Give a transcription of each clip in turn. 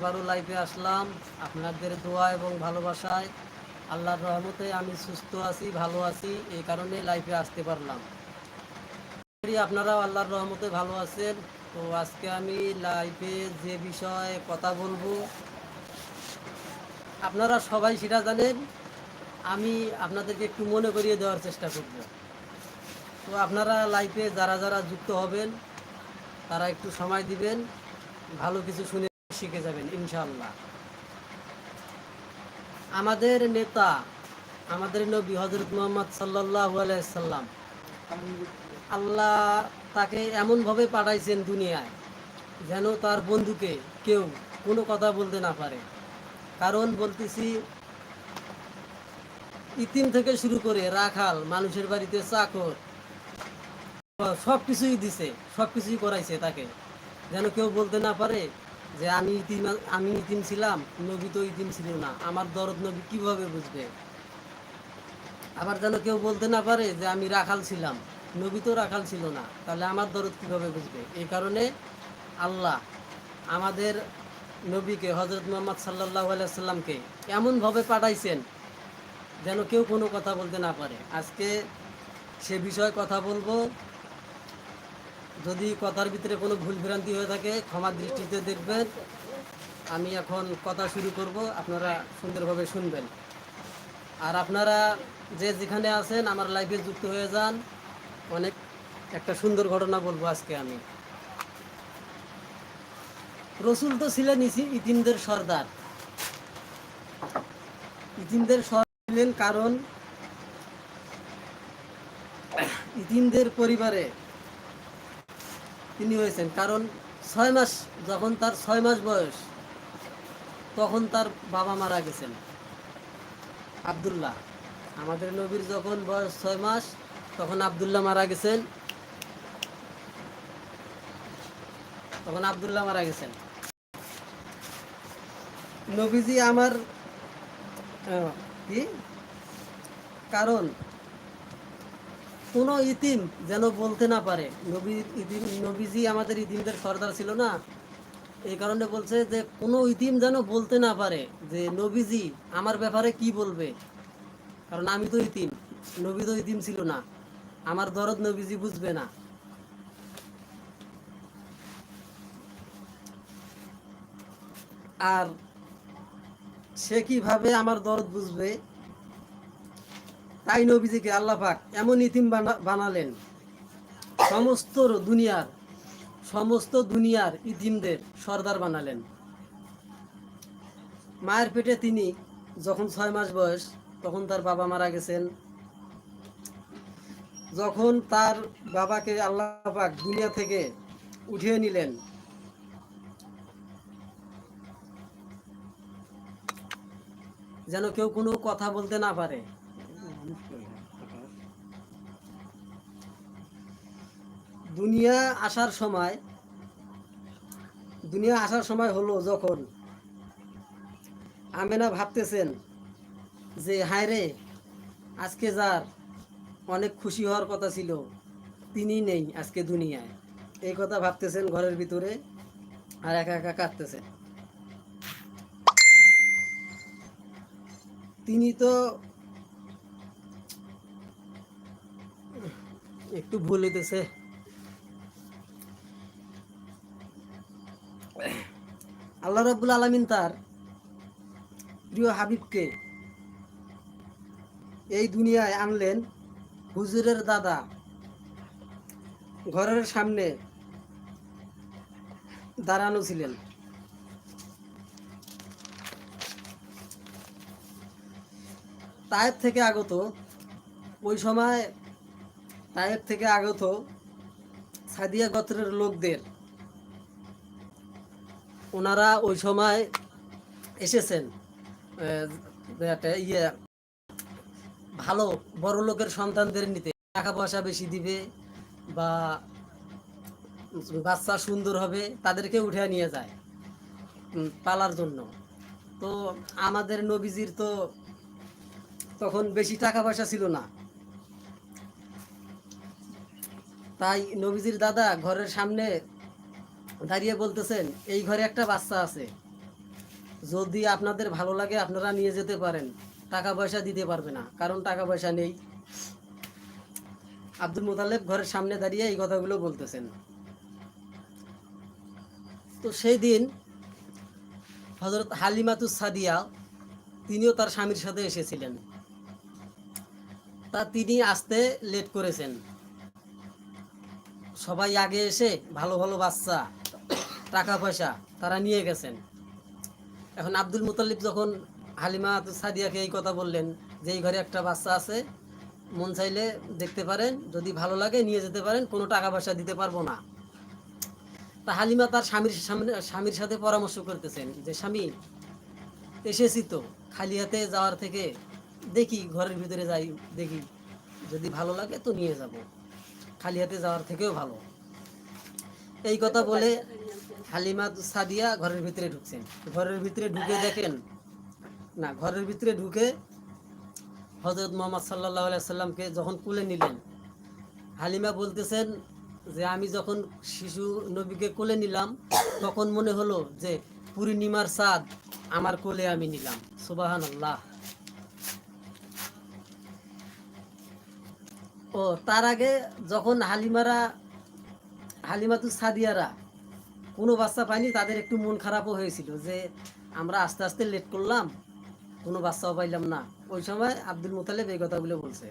আবারও লাইফে আসলাম। আপনাদের দোয়া এবং ভালোবাসায় আল্লাহর রহমতে আমি সুস্থ আছি, ভালো আছি। এই কারণে লাইফে আসতে পারলাম। আপনারাও আল্লাহর রহমতে ভালো আছেন। তো আজকে আমি লাইফে যে বিষয়ে কথা বলব, আপনারা সবাই সেটা জানেন। আমি আপনাদেরকে একটু মনে করিয়ে দেওয়ার চেষ্টা করব। তো আপনারা লাইফে যারা যারা যুক্ত হবেন, তারা একটু সময় দিবেন। ভালো কিছু শুনে শিখে যাবেন ইনশাল্লাহ আমাদের নেতা, আমাদের নবী হজরত মোহাম্মদ সাল্লাহ আলাইসাল্লাম আল্লাহ তাকে এমনভাবে পাঠাইছেন দুনিয়ায় যেন তার বন্ধুকে কেউ কোনো কথা বলতে না পারে। কারণ বলতেছি, ইতিম থেকে শুরু করে রাখাল, মানুষের বাড়িতে চাকর সব কিছুই দিছে সব কিছুই করাইছে তাকে। যেন কেউ বলতে না পারে যে আমি ইতিম আমি ইতিম ছিলাম, নবী তো ইতিম ছিল না। আমার দরদ নবী কীভাবে বুঝবে? আবার যেন কেউ বলতে না পারে যে আমি রাখাল ছিলাম। নবী তো রাখাল ছিল না। তাহলে আমার দরদ কীভাবে বুঝবে? এই কারণে আল্লাহ আমাদের নবীকে হজরত মোহাম্মদ সাল্লাহ আলাইসাল্লামকে এমনভাবে পাঠাইছেন যেন কেউ কোনো কথা বলতে না পারে। আজকে সে বিষয়ে কথা বলব। যদি কথার ভিতরে কোনো ভুল ভ্রান্তি হয়ে থাকে, ক্ষমা দৃষ্টিতে দেখবেন। আমি এখন কথা শুরু করব, আপনারা সুন্দরভাবে শুনবেন। আর আপনারা যে যেখানে আছেন, আমার লাইফে যুক্ত হয়ে যান। অনেক একটা সুন্দর ঘটনা বলব আজকে আমি। রসুল তো ছিলেন ইতিমদের সর্দার। ইতিমদের সর্দার ছিলেন কারণ ইতিমদের পরিবারে তিনি হয়েছেন। কারণ ছয় মাস, যখন তার ছয় মাস বয়স, তখন তার বাবা মারা গেছেন। আব্দুল্লাহ। আমাদের নবীর যখন বয়স ছয় মাস, তখন আব্দুল্লাহ মারা গেছেন। তখন আব্দুল্লাহ মারা গেছেন। নবীজি আমার কি? কারণ কোনো ইতিম যেন বলতে না পারে। নবী ইতিম, নবীজি আমাদের ইতিমদের সর্দার ছিল না। এই কারণে বলছে যে, কোনো ইতিম যেন বলতে না পারে যে, নবীজি আমার ব্যাপারে কি বলবে? কারণ আমি তো ইতিম, নবী তো ইতিম ছিল না। আমার দরদ নবীজি বুঝবে না। আর সে কীভাবে আমার দরদ বুঝবে? তাই নবীজিকে আল্লাহ পাক এমন ইতিম বানা- বানালেন। সমস্ত দুনিয়ার সমস্ত দুনিয়ার ইতিমদের সর্দার বানালেন। মায়ের পেটে তিনি যখন ছয় মাস বয়স, তখন তার বাবা মারা গেছেন। যখন তার বাবাকে আল্লাহ পাক দুনিয়া থেকে উঠিয়ে নিলেন, যেন কেউ কোনো কথা বলতে না পারে। দুনিয়া আসার সময়, দুনিয়া আসার সময় হলো যখন আমেনা ভাবতেছেন যে, হায় রে, আজকে যার অনেক খুশি হওয়ার কথা ছিল, তিনি নেই আজকে দুনিয়ায়। এই কথা ভাবতেছেন ঘরের ভিতরে আর একা একা কাঁদতেছেন। তিনি তো একটু ভুল হইতেছে। আল্লাহ রাব্বুল আলামিন তার প্রিয় হাবিবকে এই দুনিয়ায় আনলেন হুজুরের দাদা। ঘরের সামনে দাঁড়ানো ছিলেন। তায়েব থেকে আগত, ওই সময় তায়েব থেকে আগত সাদিয়া গোত্রের লোকদের ওনারা ওই সময় এসেছেন ইয়ে ভালো, বড় লোকের সন্তানদের নিতে। টাকা পয়সা বেশি দিবে বা বাচ্চা সুন্দর হবে, তাদেরকে উঠে নিয়ে যায় পালার জন্য। তো আমাদের নবীজির তো তখন বেশি টাকা পয়সা ছিল না। তাই নবীজির দাদা ঘরের সামনে দাঁড়িয়ে বলতেছেন, এই ঘরে একটা বাচ্চা আছে। যদি আপনাদের ভালো লাগে, আপনারা নিয়ে যেতে পারেন। টাকা পয়সা দিতে পারবে না, কারণ টাকা পয়সা নেই। আব্দুল মোতালেব ঘরের সামনে দাঁড়িয়ে এই কথাগুলো বলতেছেন। তো সেই দিন হজরত হালিমাতুস সাদিয়া, তিনিও তার স্বামীর সাথে এসেছিলেন। তা তিনি আসতে লেট করেছেন। সবাই আগে এসে ভালো ভালো বাচ্চা টাকা পয়সা তারা নিয়ে গেছেন। এখন আব্দুল মুতাল্লিব যখন হালিমা সাদিয়াকে এই কথা বললেন যে, এই ঘরে একটা বাচ্চা আছে, মন চাইলে দেখতে পারেন, যদি ভালো লাগে নিয়ে যেতে পারেন, কোনো টাকা পয়সা দিতে পারব না। তা হালিমা তার স্বামীর সামনে, স্বামীর সাথে পরামর্শ করতেছেন যে, স্বামী, এসেছি তো, খালি হাতে যাওয়ার থেকে দেখি, ঘরের ভিতরে যাই, দেখি, যদি ভালো লাগে তো নিয়ে যাব। খালি হাতে যাওয়ার থেকেও ভালো। এই কথা বলে হালিমা সাদিয়া ঘরের ভিতরে ঢুকছেন। ঘরের ভিতরে ঢুকে দেখেন, না, ঘরের ভিতরে ঢুকে হজরত মোহাম্মদ সাল্লাহ সাল্লামকে যখন কোলে নিলেন, হালিমা বলতেছেন যে, আমি যখন শিশু নবীকে কোলে নিলাম, তখন মনে হলো যে, পূর্ণিমার চাঁদ আমার কোলে আমি নিলাম। সুবাহান আল্লাহ ও, তার আগে যখন হালিমারা, হালিমাতু সাদিয়ারা কোনো বাচ্চা পাইনি তাদের একটু মন খারাপও হয়েছিল যে আমরা আস্তে আস্তে লেট করলাম, কোনো বাচ্চাও পাইলাম না। ওই সময় আব্দুল মোতালেব এই কথাগুলো বলছে।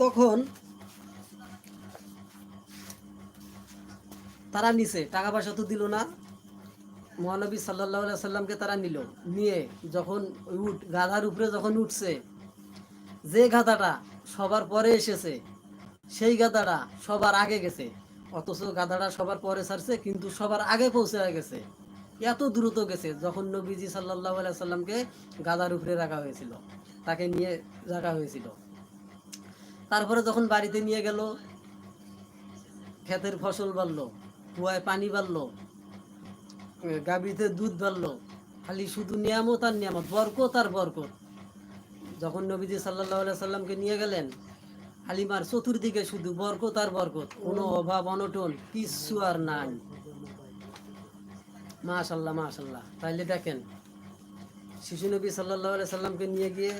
তখন তারা নিছে, টাকা পয়সা তো দিল না। মহানবী সাল্লাহ সাল্লামকে তারা নিল। নিয়ে যখন উঠ, গাধার উপরে যখন উঠছে, যে গাধাটা সবার পরে এসেছে সেই গাধাটা সবার আগে গেছে। অথচ গাধাটা সবার পরে ছাড়ছে, কিন্তু সবার আগে পৌঁছে গেছে। এত দ্রুত গেছে, যখন নবীজি সাল্লাহ সাল্লামকে গাধার উপরে রাখা হয়েছিল, তাকে নিয়ে রাখা হয়েছিল। তারপরে যখন বাড়িতে নিয়ে গেল, ক্ষেতের ফসল বাড়লো, কুয়ায় পানি বাড়লো গাভীতে দুধ বাড়লো, খালি শুধু নিয়ামত আর নিয়ামত, বরকত আর বরকত। যখন নবীজি সাল্লাহ সাল্লামকে নিয়ে গেলেন হালিমার চতুর্দিকে শুধু বরকত আর বরকত। কোনো অভাব, অনটন, কিচ্ছু আর নাই। মাশাল্লাহ মাশাল্লাহ। তাইলে দেখেন, শিশু নবী সাল্লাহ সাল্লামকে নিয়ে গিয়ে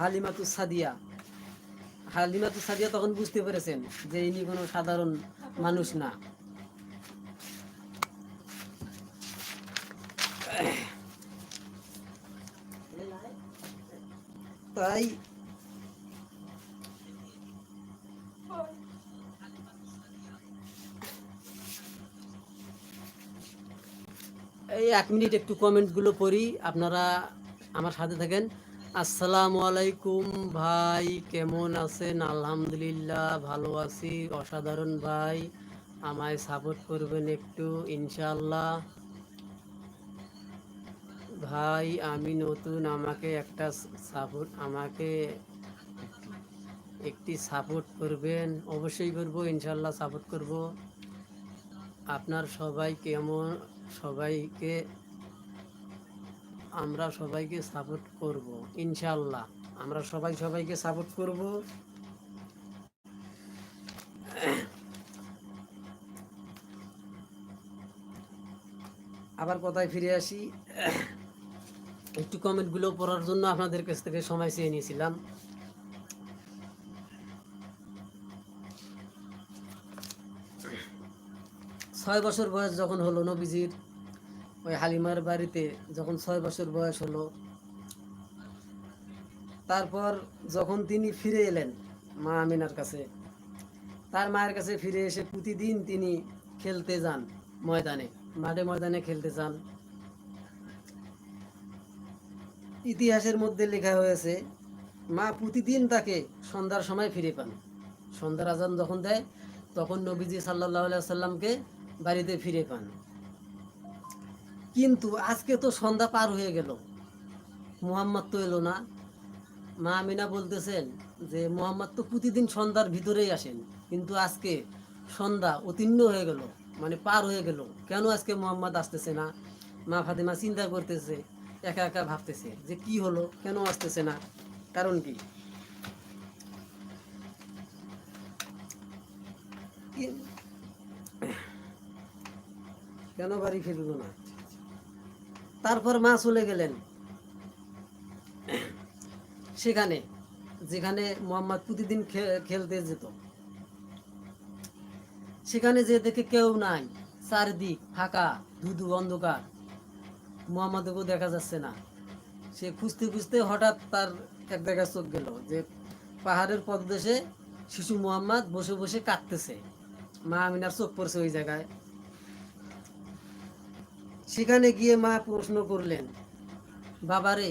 হালিমাতু সাদিয়া। হালিমাতু সাদিয়া তখন বুঝতে পেরেছেন যে ইনি কোনো সাধারণ মানুষ না। তাই এক মিনিট একটু কমেন্টগুলো পড়ি, আপনারা আমার সাথে থাকেন। আসসালামু আলাইকুম ভাই, কেমন আছেন? আলহামদুলিল্লাহ, ভালো আছি। অসাধারণ ভাই, আমায় সাপোর্ট করবেন একটু ইনশাল্লাহ ভাই, আমি নতুন, আমাকে একটা সাপোর্ট আমাকে একটি সাপোর্ট করবেন। অবশ্যই করব ইনশাল্লাহ সাপোর্ট করব। আপনার সবাই কেমন সবাইকে, আমরা সবাইকে সাপোর্ট করব ইনশাল্লাহ আমরা সবাই সবাইকে সাপোর্ট করব। আবার কথায় ফিরে আসি। একটু কমেন্টগুলো পড়ার জন্য আপনাদের কাছ থেকে সময় চেয়ে নিয়েছিলাম। ছয় বছর বয়স যখন হলো নবীজির, ওই হালিমার বাড়িতে যখন ছয় বছর বয়স হলো, তারপর যখন তিনি ফিরে এলেন মা আমিনার কাছে, তার মায়ের কাছে ফিরে এসে প্রতিদিন তিনি খেলতে যান ময়দানে, মাঠে ময়দানে খেলতে যান। ইতিহাসের মধ্যে লেখা হয়েছে, মা প্রতিদিন তাকে সন্ধ্যার সময় ফিরে পান। সন্ধ্যার আজান যখন দেয়, তখন নবীজি সাল্লাহ সাল্লামকে বাড়িতে ফিরে পান। কিন্তু আজকে তো সন্ধ্যা পার হয়ে গেল। মোহাম্মদ তো এলো না। মা আমিনা বলতেছেন যে, মোহাম্মদ তো প্রতিদিন সন্ধ্যার ভিতরেই আসেন। কিন্তু আজকে সন্ধ্যা উত্তীর্ণ হয়ে গেল মানে পার হয়ে গেল। কেন আজকে মোহাম্মদ আসতেছে না? মা ফাতেমা চিন্তা করতেছে, একা একা ভাবতেছে যে কি হলো, কেন আসতেছে না, কারণ কি- কেন বাড়ি ফিরল না? তারপর মা চলে গেলেন। সেখানে, যেখানে মোহাম্মদ প্রতিদিন খেলতে যেত। সেখানে যে দেখে কেউ নাই, চারদিক ফাঁকা, ধুধু অন্ধকার। মোহাম্মদকেও দেখা যাচ্ছে না। সে খুঁজতে খুঁজতে হঠাৎ তার এক জায়গায় চোখ গেল যে পাহাড়ের পদদেশে শিশু মোহাম্মদ বসে বসে কাঁদতেছে। মা আমিনার চোখ পড়ছে ওই জায়গায়। সেখানে গিয়ে মা প্রশ্ন করলেন, বাবারে,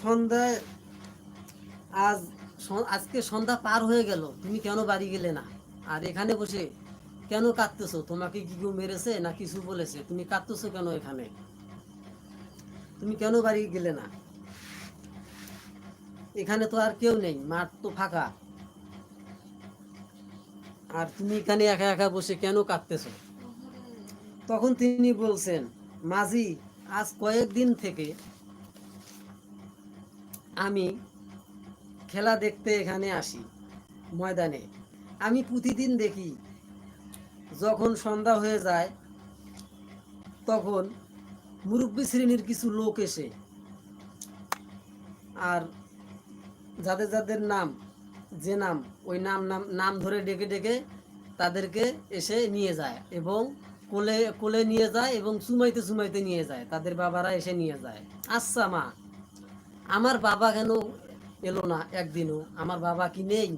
সন্ধ্যায় আজ আজকে সন্ধ্যা পার হয়ে গেল, তুমি কেন বাড়ি গেলে না? আর এখানে বসে কেন কাঁদতেছো? তোমাকে কি কেউ মেরেছে না কিছু বলেছে? তুমি কাঁদতেছো কেন এখানে? তুমি কেন বাড়ি গেলে না? এখানে তো আর কেউ নেই, মাঠ তো ফাঁকা। আর তুমি এখানে একা একা বসে কেন কাঁদতেছো? তখন তিনি বলছেন, মাঝি, আজ কয়েকদিন থেকে আমি খেলা দেখতে এখানে আসি, ময়দানে। আমি প্রতিদিন দেখি, যখন সন্ধ্যা হয়ে যায়, তখন মুরব্বী শ্রেণির কিছু লোক এসে, আর যাদের যাদের নাম, যে নাম, ওই নাম নাম নাম ধরে ডেকে ডেকে তাদেরকে এসে নিয়ে যায় এবং কোলে কোলে নিয়ে যায় এবং চুমাইতে চুমাইতে নিয়ে যায়। তাদের বাবারা এসে নিয়ে যায়। আচ্ছা মা, আমার বাবা কেন এলো না একদিনও? আমার বাবা কি নেই?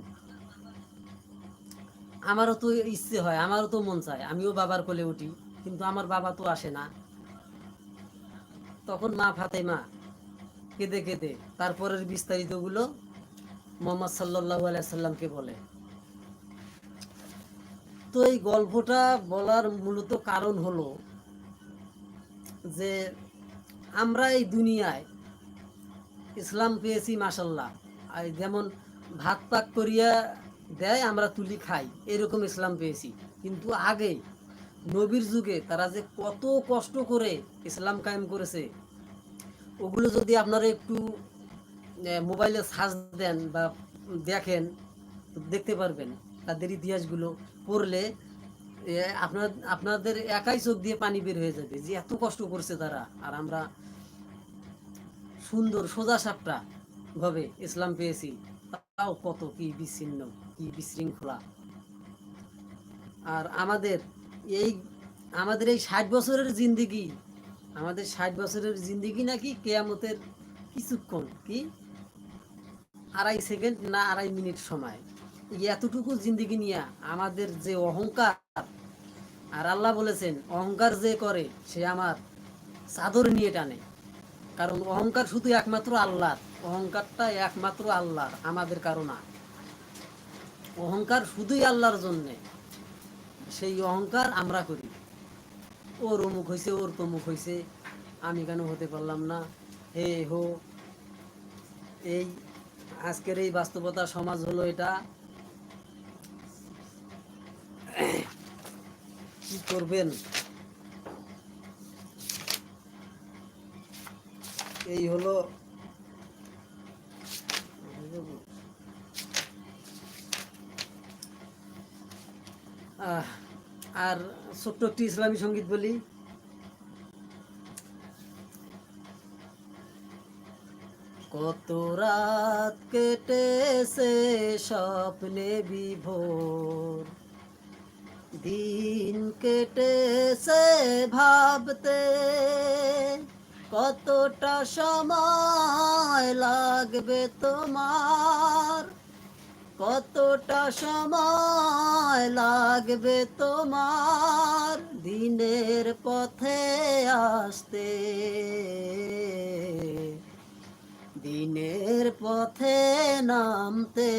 আমারও তো ইচ্ছে হয়, আমারও তো মন চায়। আমিও বাবার কোলে উঠি, কিন্তু আমার বাবা তো আসে না। তখন মা ফাতেমা কেঁদে কেঁদে তারপরের বিস্তারিতগুলো মোহাম্মদ সাল্লাহ আলাইসাল্লামকে বলে। তো এই গল্পটা বলার মূলত কারণ হলো যে আমরা এই দুনিয়ায় ইসলাম পেয়েছি মাসাল্লাহ আর যেমন ভাত পাক করিয়া দেয়, আমরা তুলি খাই, এরকম ইসলাম পেয়েছি। কিন্তু আগে, নবীর যুগে তারা যে কত কষ্ট করে ইসলাম কায়েম করেছে, ওগুলো যদি আপনারা একটু মোবাইলে সার্চ দেন বা দেখেন, দেখতে পারবেন, তাদের ইতিহাসগুলো। পড়লে আপনার, আপনাদের একাই চোখ দিয়ে পানি বের হয়ে যাবে, যে এত কষ্ট করছে তারা। আর আমরা সুন্দর সোজা সাপটা ভাবে ইসলাম পেয়েছি। তাও কত কি বিচ্ছিন্ন, কি বিশৃঙ্খলা। আর আমাদের এই আমাদের এই ষাট বছরের জিন্দিগি, আমাদের ষাট বছরের জিন্দিগি নাকি কেয়ামতের কিছুক্ষণ, কি? আড়াই সেকেন্ড না আড়াই মিনিট সময়। এতটুকু জিন্দিগি নিয়ে আমাদের যে অহংকার, আর আল্লাহ বলেছেন, অহংকার যে করে, সে আমার চাদর নিয়ে টানে। কারণ অহংকার শুধু একমাত্র আল্লাহর, অহংকারটা একমাত্র আল্লাহর, আমাদের কারও না। অহংকার শুধুই আল্লাহর জন্যে। সেই অহংকার আমরা করি। ওর অমুক হয়েছে ওর তমুক হয়েছে আমি কেন হতে পারলাম না? হে হো, এই আজকের এই বাস্তবতা সমাজ হলো এটা। কি করবেন? এই হলো আর ছোট্ট একটি ইসলামী সংগীত বলি। কত রাত কেটেছে স্বপ্নে বিভোর। দিন কেটেছে ভাবতে কতটা সময় লাগবে তোমার? কতটা সময় লাগবে তোমার দিনের পথে আসতে? দিনের পথে নামতে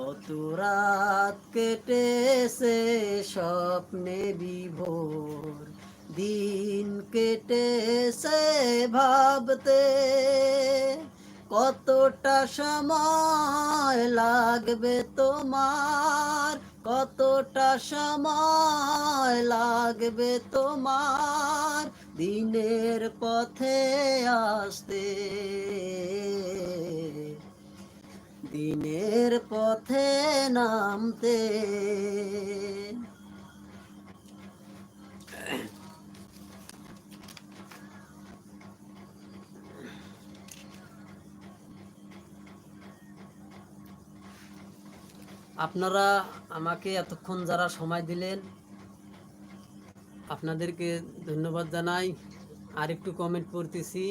কত রাত কেটেছে স্বপ্নে বিভোর। দিন কেটেছে ভাবতে, কতটা সময় লাগবে তোমার? কতটা সময় লাগবে তোমার দিনের পথে আসতে? দিনের পথে নামতে। আপনারা আমাকে এতক্ষণ যারা সময় দিলেন, আপনাদেরকে ধন্যবাদ জানাই। আর একটু কমেন্ট করতেছি।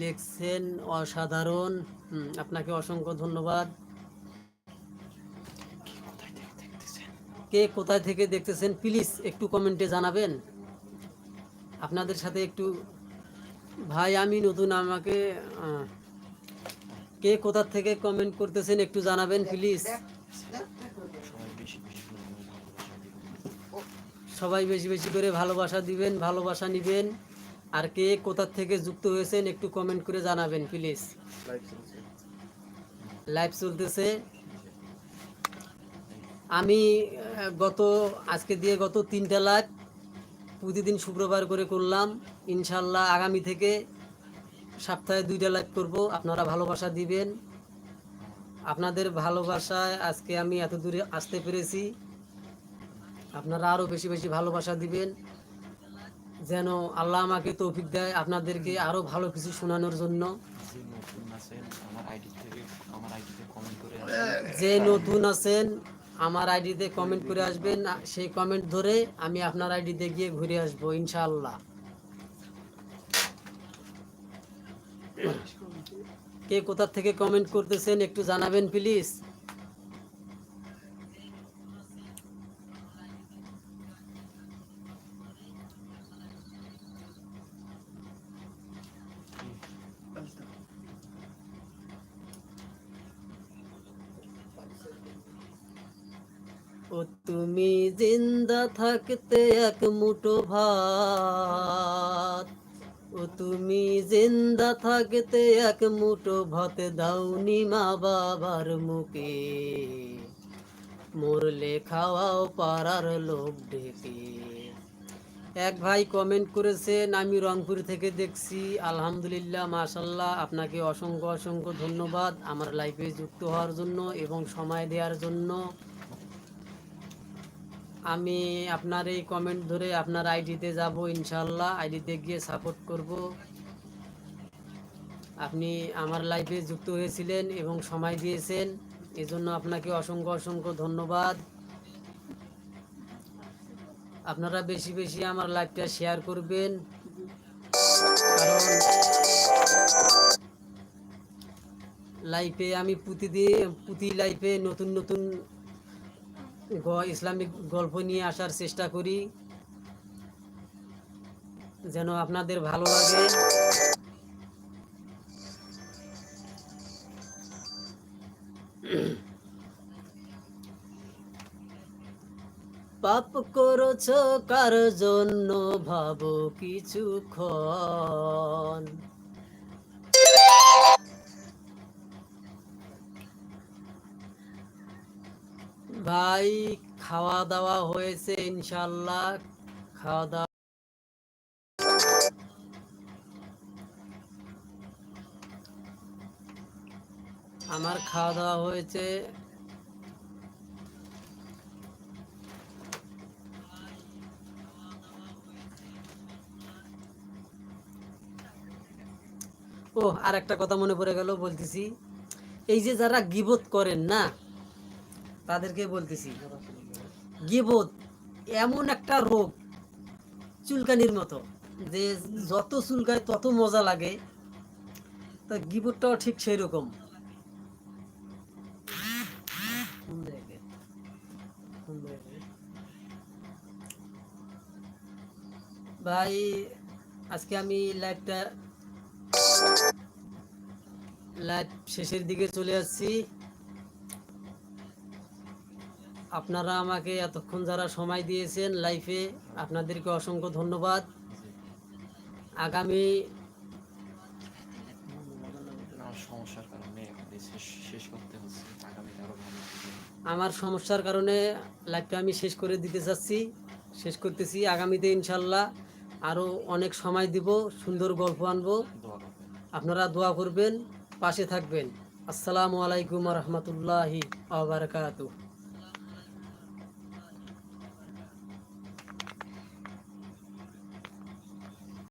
লিখছেন অসাধারণ হুম, আপনাকে অসংখ্য ধন্যবাদ। কে কোথায় থেকে দেখতেছেন? প্লিজ একটু কমেন্টে জানাবেন। আপনাদের সাথে একটু ভাই আমি নতুন আমাকে কে কোথা থেকে কমেন্ট করতেছেন একটু জানাবেন প্লিজ। সবাই বেশি বেশি করে ভালোবাসা দিবেন ভালোবাসা নিবেন। আর কে কোথা থেকে যুক্ত হয়েছেন একটু কমেন্ট করে জানাবেন প্লিজ। লাইভ চলতেছে। আমি গত, আজকে দিয়ে গত তিনটা লাইভ প্রতিদিন শুক্রবার করে করলাম। ইনশাল্লাহ আগামী থেকে সপ্তাহে দুইটা লাইভ করব। আপনারা ভালোবাসা দিবেন। আপনাদের ভালোবাসায় আজকে আমি এত দূরে আসতে পেরেছি। আপনারা আরও বেশি বেশি ভালোবাসা দিবেন। যেন আল্লাহ আমাকে তৌফিক দেয় আপনাদেরকে আরও ভালো কিছু শোনানোর জন্য। যে নতুন আছেন আমার আইডি থেকে আমার আইডিতে কমেন্ট করে আসবেন। যে নতুন আছেন আমার আইডিতে কমেন্ট করে আসবেন। সেই কমেন্ট ধরে আমি আপনার আইডিতে গিয়ে ঘুরে আসব ইনশাআল্লাহ। কে কোথা থেকে কমেন্ট করতেছেন একটু জানাবেন প্লিজ ও তুমি জিন্দা থাকতে এক মুঠো ভাত। ও তুমি জিন্দা থাকতে এক মুঠো ভাত দাউনি মা বাবার মুখে। মরলে খাওয়াও পাড়ার লোক ডেকে। এক ভাই কমেন্ট করেছেন, আমি রংপুর থেকে দেখছি। আলহামদুলিল্লাহ, মাশাল্লাহ, আপনাকে অসংখ্য অসংখ্য ধন্যবাদ। আমার লাইফে যুক্ত হওয়ার জন্য এবং সময় দেওয়ার জন্য। আমি আপনার এই কমেন্ট ধরে আপনার আইডিতে যাব ইনশাল্লাহ আইডিতে গিয়ে সাপোর্ট করব। আপনি আমার লাইফে যুক্ত হয়েছিলেন এবং সময় দিয়েছেন। এজন্য আপনাকে অসংখ্য অসংখ্য ধন্যবাদ। আপনারা বেশি বেশি আমার লাইভটা শেয়ার করবেন। কারণ লাইফে আমি প্রতিদিন, প্রতি লাইফে নতুন নতুন ইসলামিক গল্প নিয়ে আসার চেষ্টা করি। যেন আপনাদের ভালো লাগে। পাপ করছ, কার জন্য ভাবো কিছুক্ষণ ভাই খাওয়া দাওয়া হয়েছে ইনশাল্লাহ খাওয়া দাওয়া আমার খাওয়া দাওয়া হয়েছে। ও আর একটা কথা মনে পড়ে গেল, বলতেছি। এই যে যারা গিবত করেন না তাদেরকে বলতেছি, গিবত এমন একটা রোগ চুলকানির মতো, যে যত চুলকায় তত মজা লাগে। তা গিবতটাও ঠিক সেই রকম ভাই, আজকে আমি লাইভটা, লাইভ শেষের দিকে চলে আসছি। আপনারা আমাকে এতক্ষণ যারা সময় দিয়েছেন লাইফে আপনাদেরকে অসংখ্য ধন্যবাদ। আগামী আমার সমস্যার কারণে লাইভটা আমি শেষ করে দিতে চাচ্ছি, শেষ করতেছি। আগামীতে ইনশাল্লাহ আরও অনেক সময় দিব, সুন্দর গল্প আনব। আপনারা দোয়া করবেন, পাশে থাকবেন। আসসালামু আলাইকুম রহমতুল্লাহি আবরকাতুহ